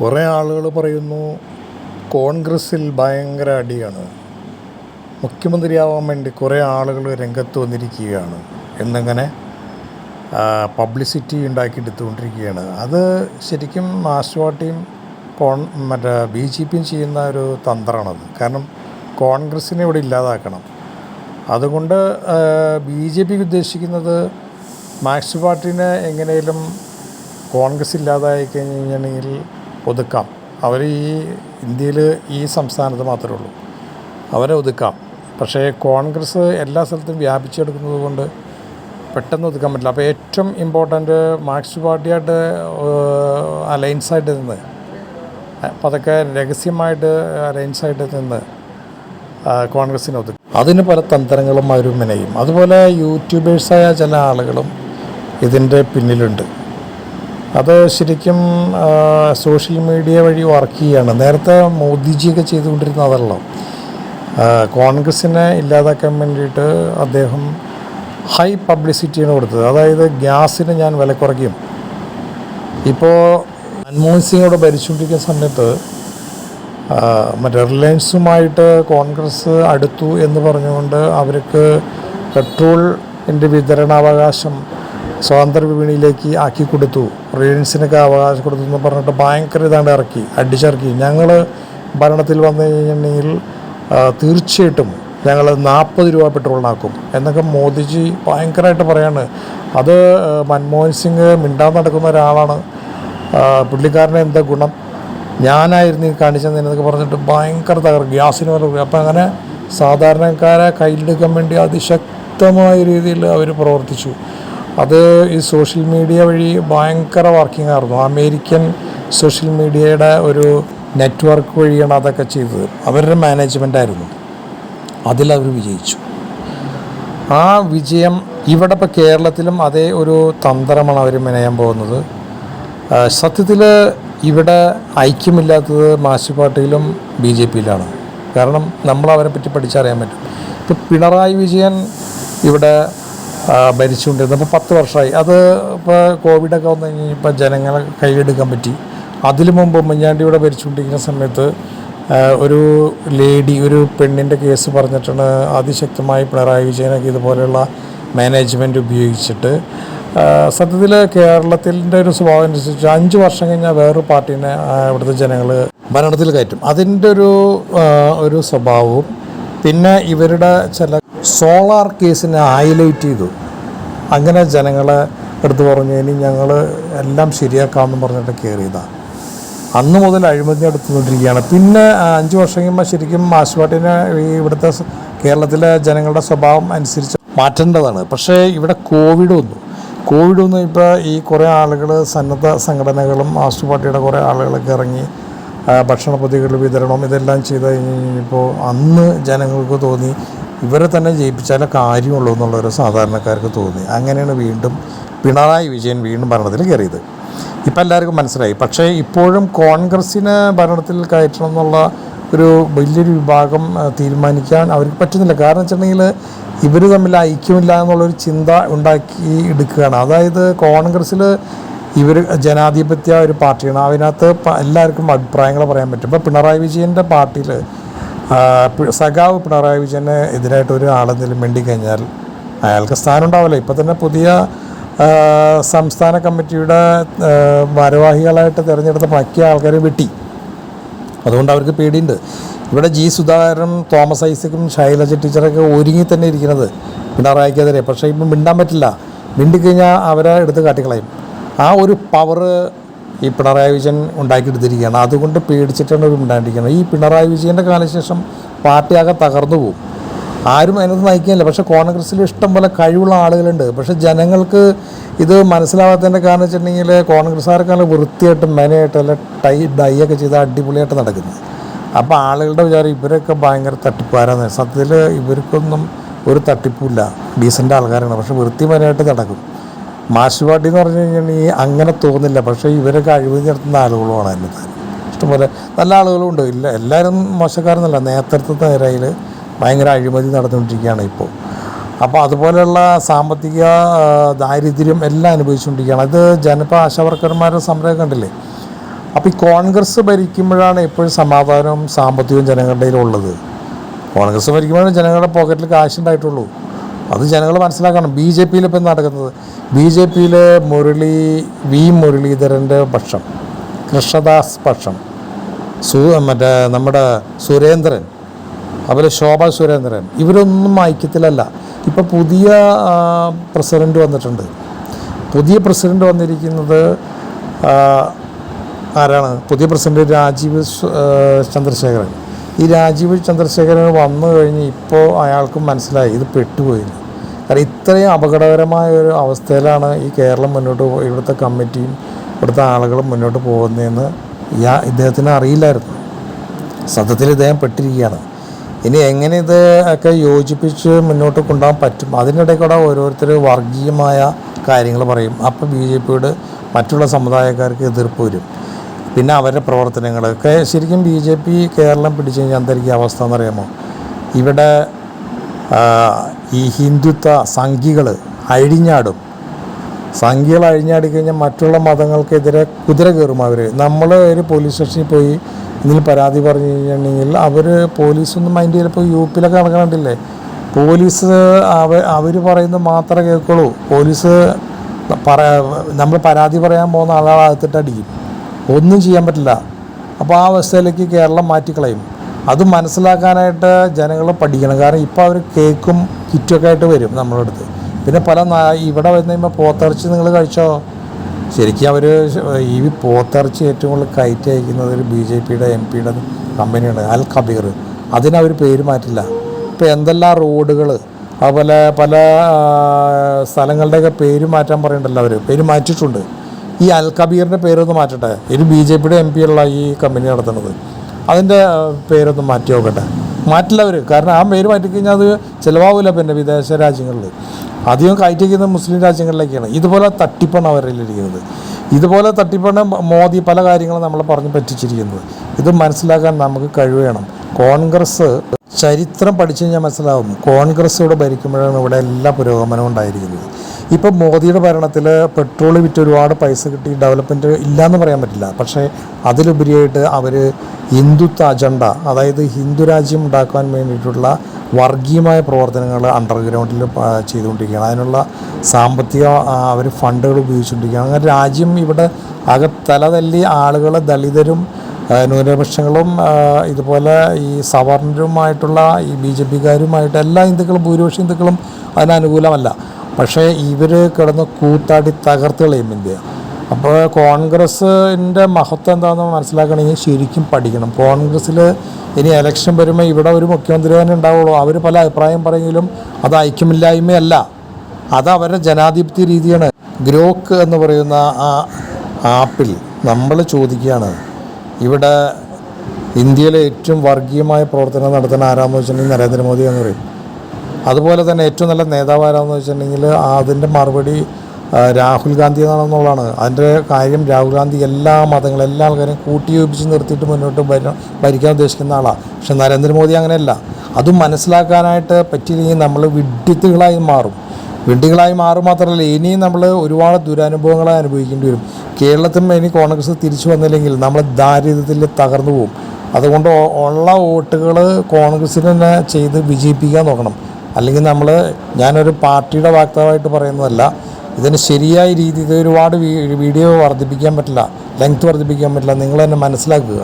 കുറേ ആളുകൾ പറയുന്നു കോൺഗ്രസ്സിൽ ഭയങ്കര അടിയാണ്. മുഖ്യമന്ത്രിയാവാൻ വേണ്ടി കുറേ ആളുകൾ രംഗത്ത് വന്നിരിക്കുകയാണ്. എന്നങ്ങനെ പബ്ലിസിറ്റി ഉണ്ടാക്കിയെടുത്തുകൊണ്ടിരിക്കുകയാണ്. അത് ശരിക്കും മാർക്സ്വാട്ടിയും കോൺ മറ്റേ ബി ജെ പിയും ചെയ്യുന്ന ഒരു തന്ത്രമാണത്. കാരണം കോൺഗ്രസ്സിനെ ഇവിടെ ഇല്ലാതാക്കണം. അതുകൊണ്ട് ബി ജെ പിക്ക് ഉദ്ദേശിക്കുന്നത് മാർക്സ് പാർട്ടിനെ എങ്ങനെയും കോൺഗ്രസ് ഇല്ലാതായി കഴിഞ്ഞ് കഴിഞ്ഞിട്ടുണ്ടെങ്കിൽ ഒതുക്കാം. അവർ ഈ ഇന്ത്യയിൽ ഈ സംസ്ഥാനത്ത് മാത്രമേ ഉള്ളൂ. അവരെ ഒതുക്കാം. പക്ഷേ കോൺഗ്രസ് എല്ലാ സ്ഥലത്തും വ്യാപിച്ചെടുക്കുന്നത് കൊണ്ട് പെട്ടെന്ന് ഒതുക്കാൻ പറ്റില്ല. അപ്പോൾ ഏറ്റവും ഇമ്പോർട്ടന്റ് മാർക്സ് പാർട്ടിയായിട്ട് അലയൻസായിട്ട് നിന്ന് അപ്പോൾ അതൊക്കെ രഹസ്യമായിട്ട് അലയൻസായിട്ട് നിന്ന് കോൺഗ്രസ്സിന് ഒതുക്കും. അതിന് പല തന്ത്രങ്ങളും അവർ മെനയും. അതുപോലെ യൂട്യൂബേഴ്സായ ചില ആളുകളും ഇതിന്റെ പിന്നിലുണ്ട്. അത് ശരിക്കും സോഷ്യൽ മീഡിയ വഴി വർക്ക് ചെയ്യുകയാണ് നേരത്തെ മോദിജിയൊക്കെ ചെയ്തുകൊണ്ടിരുന്ന അതല്ലോ. കോൺഗ്രസിനെ ഇല്ലാതാക്കാൻ വേണ്ടിയിട്ട് അദ്ദേഹം ഹൈ പബ്ലിസിറ്റിയാണ് കൊടുത്തത്. അതായത് ഗ്യാസിന് ഞാൻ വില കുറയ്ക്കും. ഇപ്പോൾ മൻമോഹൻ സിംഗ് ഇവിടെ ഭരിച്ചുകൊണ്ടിരിക്കുന്ന സമയത്ത് മറ്റേ റിലയൻസുമായിട്ട് കോൺഗ്രസ് അടുത്തു എന്ന് പറഞ്ഞുകൊണ്ട് അവർക്ക് പെട്രോളിന്റെ വിതരണാവകാശം സ്വതന്ത്ര വിപണിയിലേക്ക് ആക്കി കൊടുത്തു. റിലയൻസിനൊക്കെ അവകാശം കൊടുത്തു എന്ന് പറഞ്ഞിട്ട് ഭയങ്കര ഇതാണ്ട് ഇറക്കി അടിച്ചിറക്കി. ഞങ്ങൾ ഭരണത്തിൽ വന്നു കഴിഞ്ഞിട്ടുണ്ടെങ്കിൽ തീർച്ചയായിട്ടും ഞങ്ങൾ നാൽപ്പത് രൂപ പെട്രോളിനാക്കും എന്നൊക്കെ മോദിജി ഭയങ്കരമായിട്ട് പറയാണ്. അത് മൻമോഹൻ സിംഗ് മിണ്ടാൻ നടക്കുന്ന ഒരാളാണ്. പുള്ളിക്കാരന് എന്താ ഗുണം? ഞാനായിരുന്നു ഈ കാണിച്ചതെന്നൊക്കെ പറഞ്ഞിട്ട് ഭയങ്കര തകർ ഗ്യാസിന് വില അപ്പം അങ്ങനെ സാധാരണക്കാരെ കയ്യിലെടുക്കാൻ വേണ്ടി അതിശക്തമായ രീതിയിൽ അവർ പ്രവർത്തിച്ചു. അത് ഈ സോഷ്യൽ മീഡിയ വഴി ഭയങ്കര വർക്കിംഗ് ആയിരുന്നു. അമേരിക്കൻ സോഷ്യൽ മീഡിയയുടെ ഒരു നെറ്റ്വർക്ക് വഴിയാണ് അതൊക്കെ ചെയ്തത്. അവരുടെ മാനേജ്മെന്റ് ആയിരുന്നു. അതിലവർ വിജയിച്ചു. ആ വിജയം ഇവിടെ ഇപ്പോൾ കേരളത്തിലും അതേ ഒരു തന്ത്രമാണ് അവർ മെനയാൻ പോകുന്നത്. സത്യത്തിൽ ഇവിടെ ഐക്യമില്ലാത്തത് മാർക്സ് പാർട്ടിയിലും ബി ജെ പിയിലാണ്. കാരണം നമ്മൾ അവരെ പറ്റി പഠിച്ചറിയാൻ പറ്റും. ഇപ്പോൾ പിണറായി വിജയൻ ഇവിടെ ഭരിച്ചുകൊണ്ടിരുന്നത് ഇപ്പോൾ പത്ത് വർഷമായി. അത് ഇപ്പോൾ കോവിഡൊക്കെ വന്നു കഴിഞ്ഞപ്പോൾ ജനങ്ങളെ കൈയെടുക്കാൻ പറ്റി. അതിനു മുമ്പ് ഉമ്മൻചാണ്ടി ഭരിച്ചുകൊണ്ടിരിക്കുന്ന സമയത്ത് ഒരു ലേഡി ഒരു പെണ്ണിന്റെ കേസ് പറഞ്ഞിട്ടാണ് അതിശക്തമായി പിണറായി വിജയനൊക്കെ ഇതുപോലെയുള്ള മാനേജ്മെന്റ് ഉപയോഗിച്ചിട്ട് സത്യത്തിൽ കേരളത്തിന്റെ ഒരു സ്വഭാവം അനുസരിച്ച് അഞ്ച് വർഷം കഴിഞ്ഞാൽ വേറൊരു പാർട്ടീനെ ഇവിടുത്തെ ജനങ്ങൾ ഭരണത്തിൽ കയറ്റും. അതിന്റെ ഒരു ഒരു സ്വഭാവവും പിന്നെ ഇവരുടെ ചില സോളാർ കേസിനെ ഹൈലൈറ്റ് ചെയ്തു. അങ്ങനെ ജനങ്ങളെ എടുത്തു പറഞ്ഞു ഇനി ഞങ്ങൾ എല്ലാം ശരിയാക്കാമെന്ന് പറഞ്ഞിട്ട് കയറിയതാണ് അന്ന് മുതൽ അഴിമതി നടത്തുകൊണ്ടിരിക്കുകയാണ് പിന്നെ അഞ്ച് വർഷം കഴിയുമ്പോൾ ശരിക്കും മാസ്വാട്ടിനെ ഇവിടുത്തെ കേരളത്തിലെ ജനങ്ങളുടെ സ്വഭാവം അനുസരിച്ച് മാറ്റേണ്ടതാണ്. പക്ഷേ ഇവിടെ കോവിഡ് വന്നു. കോവിഡ് വന്നു ഇപ്പോൾ ഈ കുറേ ആളുകൾ സന്നദ്ധ സംഘടനകളും പാർട്ടിയുടെ കുറേ ആളുകളൊക്കെ ഇറങ്ങി ഭക്ഷണ പൊതികൾ വിതരണം ഇതെല്ലാം ചെയ്ത് കഴിഞ്ഞ് കഴിഞ്ഞപ്പോൾ അന്ന് ജനങ്ങൾക്ക് തോന്നി ഇവരെ തന്നെ ജയിപ്പിച്ചാലേ കാര്യമുള്ളൂ എന്നുള്ളൊരു സാധാരണക്കാർക്ക് തോന്നി. അങ്ങനെയാണ് വീണ്ടും പിണറായി വിജയൻ വീണ്ടും ഭരണത്തിൽ കയറിയത്. ഇപ്പം എല്ലാവർക്കും മനസ്സിലായി. പക്ഷേ ഇപ്പോഴും കോൺഗ്രസ്സിനെ ഭരണത്തിൽ കയറ്റണം എന്നുള്ള ഒരു വലിയൊരു വിഭാഗം തീരുമാനിക്കാൻ അവർക്ക് പറ്റുന്നില്ല. കാരണം വെച്ചിട്ടുണ്ടെങ്കിൽ ഇവർ തമ്മിൽ ഐക്യമില്ല എന്നുള്ളൊരു ചിന്ത ഉണ്ടാക്കി എടുക്കുകയാണ്. അതായത് കോൺഗ്രസ്സിൽ ഇവർ ജനാധിപത്യ ഒരു പാർട്ടിയാണ്. അതിനകത്ത് എല്ലാവർക്കും അഭിപ്രായങ്ങൾ പറയാൻ പറ്റും. ഇപ്പോൾ പിണറായി വിജയന്റെ പാർട്ടിയിൽ സഖാവ് പിണറായി വിജയന് എതിരായിട്ട് ഒരു ആളെന്തെങ്കിലും വേണ്ടി കഴിഞ്ഞാൽ അയാൾക്ക് സ്ഥാനം ഉണ്ടാവില്ല ഇപ്പം തന്നെ പുതിയ സംസ്ഥാന കമ്മിറ്റിയുടെ ഭാരവാഹികളായിട്ട് തിരഞ്ഞെടുത്ത മക്കിയ ആൾക്കാരെ വെട്ടി. അതുകൊണ്ട് അവർക്ക് പേടിയുണ്ട്. ഇവിടെ ജി സുധാകരനും തോമസ് ഐസക്കും ശൈലജ ടീച്ചറൊക്കെ ഒരുങ്ങി തന്നെ ഇരിക്കുന്നത് പിണറായിക്കെതിരെ. പക്ഷേ ഇപ്പം മിണ്ടാൻ പറ്റില്ല. മിണ്ടിക്കഴിഞ്ഞാൽ അവരെ എടുത്ത് കാട്ടിക്കളയും. ആ ഒരു പവർ ഈ പിണറായി വിജയൻ ഉണ്ടാക്കിയെടുത്തിരിക്കുകയാണ്. അതുകൊണ്ട് പേടിച്ചിട്ടാണ് ഒരു ഉണ്ടായിരിക്കുന്നത് ഈ പിണറായി വിജയന്റെ കാലശേഷം പാർട്ടിയാകെ തകർന്നു പോകും ആരും അതിനകത്ത് നയിക്കുന്നില്ല. പക്ഷേ കോൺഗ്രസ്സിൽ ഇഷ്ടം പോലെ കഴിവുള്ള ആളുകളുണ്ട്. പക്ഷേ ജനങ്ങൾക്ക് ഇത് മനസ്സിലാവാത്തതിന്റെ കാരണം വെച്ചിട്ടുണ്ടെങ്കിൽ കോൺഗ്രസ്സുകാർക്കാണ് വൃത്തിയായിട്ടും മെനയായിട്ടും അല്ല ടൈ ഡൈ ഒക്കെ ചെയ്ത് അടിപൊളിയായിട്ട് നടക്കുന്നത്. അപ്പോൾ ആളുകളുടെ വിചാരം ഇവരൊക്കെ ഭയങ്കര തട്ടിപ്പുകാരാണ്. സത്യത്തിൽ ഇവർക്കൊന്നും ഒരു തട്ടിപ്പുമില്ല ഡീസന്റ് ആൾക്കാരാണ്. പക്ഷെ വൃത്തി മെനയായിട്ട് നടക്കും. പാർട്ടി എന്ന് പറഞ്ഞു ഈ അങ്ങനെ തോന്നില്ല പക്ഷേ ഇവരൊക്കെ അഴിമതി നടത്തുന്ന ആളുകളുമാണ് അതിന്റെ ഇഷ്ടംപോലെ നല്ല ആളുകളുണ്ട്. ഇല്ല എല്ലാവരും മോശക്കാരെന്നല്ല നേതൃത്വത്തെ നിരയിൽ ഭയങ്കര അഴിമതി നടന്നുകൊണ്ടിരിക്കുകയാണ് ഇപ്പോൾ. അപ്പോൾ അതുപോലെയുള്ള സാമ്പത്തിക ദാരിദ്ര്യം എല്ലാം അനുഭവിച്ചുകൊണ്ടിരിക്കുകയാണ്. അത് ജനപ്പോൾ ആശാവർക്കർമാരുടെ സംരംഭം കണ്ടില്ലേ? അപ്പോൾ ഈ കോൺഗ്രസ് ഭരിക്കുമ്പോഴാണ് എപ്പോഴും സമാധാനവും സാമ്പത്തികവും ജനങ്ങളുടെ കയ്യിലുള്ളത് കോൺഗ്രസ് ഭരിക്കുമ്പോഴാണ് ജനങ്ങളുടെ പോക്കറ്റിൽ കാശുണ്ടായിട്ടുള്ളൂ. അത് ജനങ്ങൾ മനസ്സിലാക്കണം. ബി ജെ പിയിൽ ഇപ്പം നടക്കുന്നത്? ബി ജെ പിയിൽ മുരളി വി മുരളീധരന്റെ പക്ഷം കൃഷ്ണദാസ് പക്ഷം സു മറ്റേ നമ്മുടെ സുരേന്ദ്രൻ അതുപോലെ ശോഭ സുരേന്ദ്രൻ ഇവരൊന്നും ഐക്യത്തിലല്ല. ഇപ്പോൾ പുതിയ പ്രസിഡന്റ് വന്നിട്ടുണ്ട്. പുതിയ പ്രസിഡന്റ് വന്നിരിക്കുന്നത് ആരാണ്? പുതിയ പ്രസിഡന്റ് രാജീവ് ചന്ദ്രശേഖരൻ. ഈ രാജീവ് ചന്ദ്രശേഖരൻ വന്നു കഴിഞ്ഞ് ഇപ്പോൾ അയാൾക്കും മനസ്സിലായി. ഇത് പെട്ടുപോയിന്ന് കാരണം ഇത്രയും അപകടകരമായ ഒരു അവസ്ഥയിലാണ് ഈ കേരളം മുന്നോട്ട് ഇവിടുത്തെ കമ്മിറ്റിയും ഇവിടുത്തെ ആളുകളും മുന്നോട്ട് പോകുന്നതെന്ന് ഇയാ ഇദ്ദേഹത്തിന് അറിയില്ലായിരുന്നു. സത്യത്തിൽ ഇദ്ദേഹം പെട്ടിരിക്കുകയാണ്. ഇനി എങ്ങനെ ഇത് ഒക്കെ യോജിപ്പിച്ച് മുന്നോട്ട് കൊണ്ടുപോകാൻ പറ്റും? അതിനിടയിൽ കൂടെ ഓരോരുത്തർ വർഗീയമായ കാര്യങ്ങൾ പറയും. അപ്പോൾ ബി ജെ പിയോട് മറ്റുള്ള സമുദായക്കാർക്ക് എതിർപ്പ് വരും. പിന്നെ അവരുടെ പ്രവർത്തനങ്ങളൊക്കെ ശരിക്കും ബി ജെ പി കേരളം പിടിച്ചു കഴിഞ്ഞാൽ എന്തായിരിക്കും അവസ്ഥ എന്നറിയാമോ? ഇവിടെ ഈ ഹിന്ദുത്വ സംഘികൾ അഴിഞ്ഞാടും. സംഖ്യകൾ അഴിഞ്ഞാടി കഴിഞ്ഞാൽ മറ്റുള്ള മതങ്ങൾക്കെതിരെ കുതിര കയറും അവർ നമ്മൾ ഒരു പോലീസ് സ്റ്റേഷനിൽ പോയി ഇതിൽ പരാതി പറഞ്ഞു കഴിഞ്ഞിട്ടുണ്ടെങ്കിൽ അവർ പോലീസൊന്നും മൈൻഡ് ചെയ്തപ്പോൾ യു പിയിലൊക്കെ നടക്കണില്ലേ പോലീസ് അവ അവർ പറയുന്നത് മാത്രമേ കേൾക്കുള്ളൂ. പോലീസ് പറ നമ്മൾ പരാതി പറയാൻ പോകുന്ന ആളാകത്തിട്ട് അടിക്കും. ഒന്നും ചെയ്യാൻ പറ്റില്ല. അപ്പോൾ ആ അവസ്ഥയിലേക്ക് കേരളം മാറ്റിക്കളയും. അത് മനസ്സിലാക്കാനായിട്ട് ജനങ്ങൾ പഠിക്കണം. കാരണം ഇപ്പോൾ അവർ കേക്കും കിറ്റൊക്കെ ആയിട്ട് വരും നമ്മുടെ അടുത്ത്. പിന്നെ പല ഇവിടെ വന്നു കഴിയുമ്പോൾ പോത്തിറച്ചി നിങ്ങൾ കഴിച്ചോ? ശരിക്കും അവർ ഈ പോത്തിറച്ചി ഏറ്റവും കൂടുതൽ കയറ്റി അയക്കുന്നത് ഒരു ബി ജെ പിയുടെ എം പിയുടെ കമ്പനിയാണ് അൽ കബീർ. അതിനവർ പേര് മാറ്റില്ല. ഇപ്പോൾ എന്തെല്ലാം റോഡുകൾ അതുപോലെ പല സ്ഥലങ്ങളുടെയൊക്കെ പേര് മാറ്റാൻ പറയണ്ടല്ലോ അവർ പേര് മാറ്റിയിട്ടുണ്ട്. ഈ അൽ കബീറിന്റെ പേരൊന്ന് മാറ്റട്ടെ? ഇത് ബി ജെ പിയുടെ എം പി ഉള്ള ഈ കമ്പനി നടത്തുന്നത്. അതിന്റെ പേരൊന്ന് മാറ്റി നോക്കട്ടെ. മാറ്റില്ല അവർ കാരണം ആ പേര് മാറ്റിക്കഴിഞ്ഞാൽ അത് ചിലവാകില്ല പിന്നെ വിദേശ രാജ്യങ്ങളിൽ അധികം കയറ്റിക്കുന്നത് മുസ്ലിം രാജ്യങ്ങളിലേക്കാണ് ഇതുപോലെ തട്ടിപ്പാണ് അവരിൽ ഇരിക്കുന്നത് ഇതുപോലെ തട്ടിപ്പാണ് മോദി പല കാര്യങ്ങളും നമ്മളെ പറഞ്ഞ് പറ്റിച്ചിരിക്കുന്നത്. ഇത് മനസ്സിലാക്കാൻ നമുക്ക് കഴിവേണം വേണം. കോൺഗ്രസ് ചരിത്രം പഠിച്ചു കഴിഞ്ഞാൽ മനസ്സിലാവും. കോൺഗ്രസ് ഇവിടെ ഭരിക്കുമ്പോഴാണ് ഇവിടെ എല്ലാ പുരോഗമനവും ഉണ്ടായിരിക്കുന്നത്. ഇപ്പം മോദിയുടെ ഭരണത്തിൽ പെട്രോൾ വിറ്റ് ഒരുപാട് പൈസ കിട്ടി ഡെവലപ്മെന്റ് ഇല്ലയെന്ന് പറയാൻ പറ്റില്ല. പക്ഷേ അതിലുപരിയായിട്ട് അവർ ഹിന്ദുത്വ അജണ്ട അതായത് ഹിന്ദു രാജ്യം ഉണ്ടാക്കാൻ വേണ്ടിയിട്ടുള്ള വർഗീയമായ പ്രവർത്തനങ്ങൾ അണ്ടർഗ്രൗണ്ടിൽ ചെയ്തുകൊണ്ടിരിക്കുകയാണ്. അതിനുള്ള സാമ്പത്തിക അവർ ഫണ്ടുകൾ ഉപയോഗിച്ചുകൊണ്ടിരിക്കുകയാണ്. അങ്ങനെ രാജ്യം ഇവിടെ അകത്തല തലതല്ലി ആളുകൾ ദളിതരും ന്യൂനപക്ഷങ്ങളും ഇതുപോലെ ഈ സവർണരുമായിട്ടുള്ള ഈ ബി ജെ പിക്കാരുമായിട്ട് എല്ലാ ഹിന്ദുക്കളും ഭൂരിപക്ഷ ഹിന്ദുക്കളും അതിന് അനുകൂലമല്ല. പക്ഷേ ഇവർ കിടന്ന് കൂത്താടി തകർത്ത് കളയും ഇന്ത്യ അപ്പോൾ കോൺഗ്രസിന്റെ മഹത്വം എന്താണെന്ന് മനസ്സിലാക്കണമെങ്കിൽ ശരിക്കും പഠിക്കണം. കോൺഗ്രസ്സിൽ ഇനി എലക്ഷൻ വരുമ്പോൾ ഇവിടെ ഒരു മുഖ്യമന്ത്രി തന്നെ ഉണ്ടാവുള്ളൂ. അവർ പല അഭിപ്രായം പറയെങ്കിലും അത് ഐക്യമില്ലായ്മയല്ല. അത് അവരുടെ ജനാധിപത്യ രീതിയാണ്. ഗ്രോക്ക് എന്ന് പറയുന്ന ആ ആപ്പിൽ നമ്മൾ ചോദിക്കുകയാണ് ഇവിടെ ഇന്ത്യയിലെ ഏറ്റവും വർഗീയമായ പ്രവർത്തനം നടത്തുന്ന ആരാന്ന് വെച്ചിട്ടുണ്ടെങ്കിൽ നരേന്ദ്രമോദി എന്ന് പറയും. അതുപോലെ തന്നെ ഏറ്റവും നല്ല നേതാവ് ആരാന്ന് വെച്ചിട്ടുണ്ടെങ്കിൽ അതിന്റെ മറുപടി രാഹുൽ ഗാന്ധി എന്നാണെന്നുള്ളതാണ്. അതിന്റെ കാര്യം രാഹുൽ ഗാന്ധി എല്ലാ മതങ്ങളും എല്ലാ ആൾക്കാരെയും കൂട്ടിയോപിച്ച് നിർത്തിയിട്ട് മുന്നോട്ട് ഭര- ഭരിക്കാൻ ഉദ്ദേശിക്കുന്ന ആളാണ് പക്ഷെ നരേന്ദ്രമോദി അങ്ങനെയല്ല. അതും മനസ്സിലാക്കാനായിട്ട് പറ്റിയില്ലെങ്കിൽ നമ്മൾ വിഡ്ഢിത്തുകളായി മാറും. വിഡ്ഢികളായി മാറും മാത്രമല്ല ഇനിയും നമ്മൾ ഒരുപാട് ദുരനുഭവങ്ങളെ അനുഭവിക്കേണ്ടി വരും. കേരളത്തിൽ ഇനി കോൺഗ്രസ് തിരിച്ചു വന്നില്ലെങ്കിൽ നമ്മൾ ദാരിദ്ര്യത്തിൽ തകർന്നു പോകും അതുകൊണ്ട് ഉള്ള വോട്ടുകൾ കോൺഗ്രസ്സിന് ചെയ്ത് വിജയിപ്പിക്കാൻ നോക്കണം. അല്ലെങ്കിൽ നമ്മൾ ഞാനൊരു പാർട്ടിയുടെ വാക്താവായിട്ട് പറയുന്നതല്ല ഇതിന് ശരിയായ രീതിയിൽ ഒരുപാട് വീഡിയോ വർദ്ധിപ്പിക്കാൻ പറ്റില്ല ലെങ്ത് വർദ്ധിപ്പിക്കാൻ പറ്റില്ല നിങ്ങൾ തന്നെ മനസ്സിലാക്കുക.